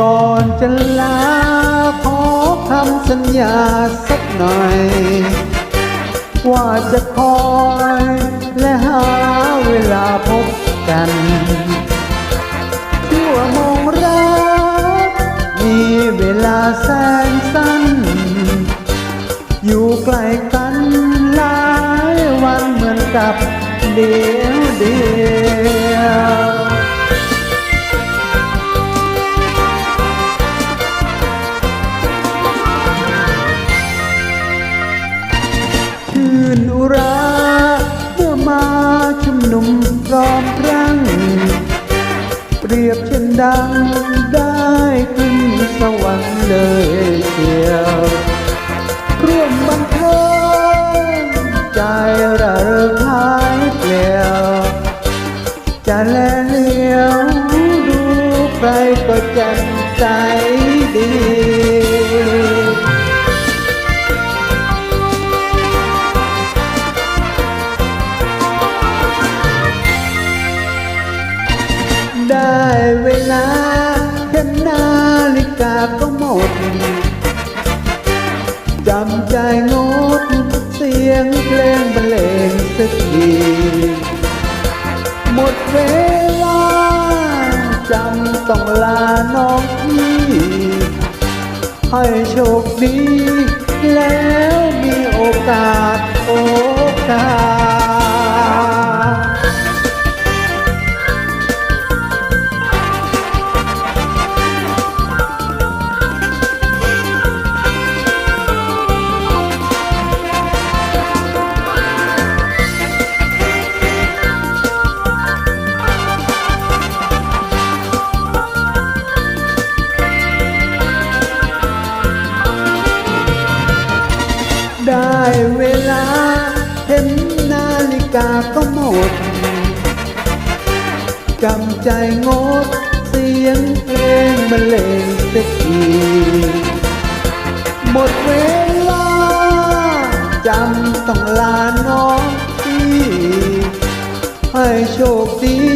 ก่อนจะลาขอคำสัญญาสักหน่อย ว่าจะคอยและหาเวลาพบกันชั่วโมงรักมีเวลาแสนสั้น อยู่ใกล้กันหลายวันเหมือนกับเดียวเดียว พร้อมรังเปรียบเช่นดังได้ขึ้นสวรรค์เลยเชียวร่วมบันเทิงใจระเริงหายเปลี่ยวจะแลเลี้ยวดูใครก็แจ่มใจดี เวลาเข็มนาฬิกาก็หมด จำใจงดเสียงเพลงบรรเลงสักทีหมดเวลา จำต้องลาน้องพี่ให้โชคดี แล้วมีโอกาส ได้เวลา เห็นนาฬิกาก็หมดจำใจงด เสียงเพลงบรรเลงสักทีหมดเวลา จำต้องลาน้องพี่ให้โชคดี